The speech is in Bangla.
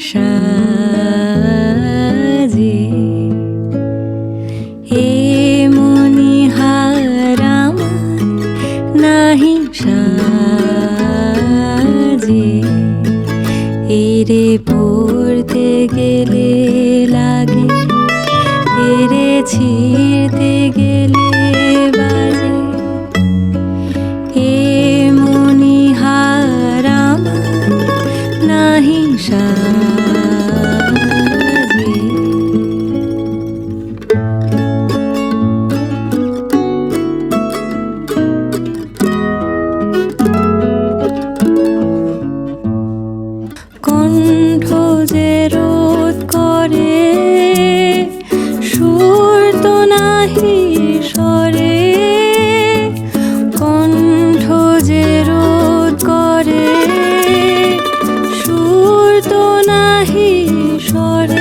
সাজে। এ মনি হারাম নাহি সাজে। এরে পড়তে গেলে লাগে, এরে ছিঁড়তে গেলে বাজে। এ হারাম নাহি সাজে। কণ্ঠ যে রোধ করে, সুর তো নাহি সরে কণ্ঠ যে রোধ করে, সুর তো নাহি সরে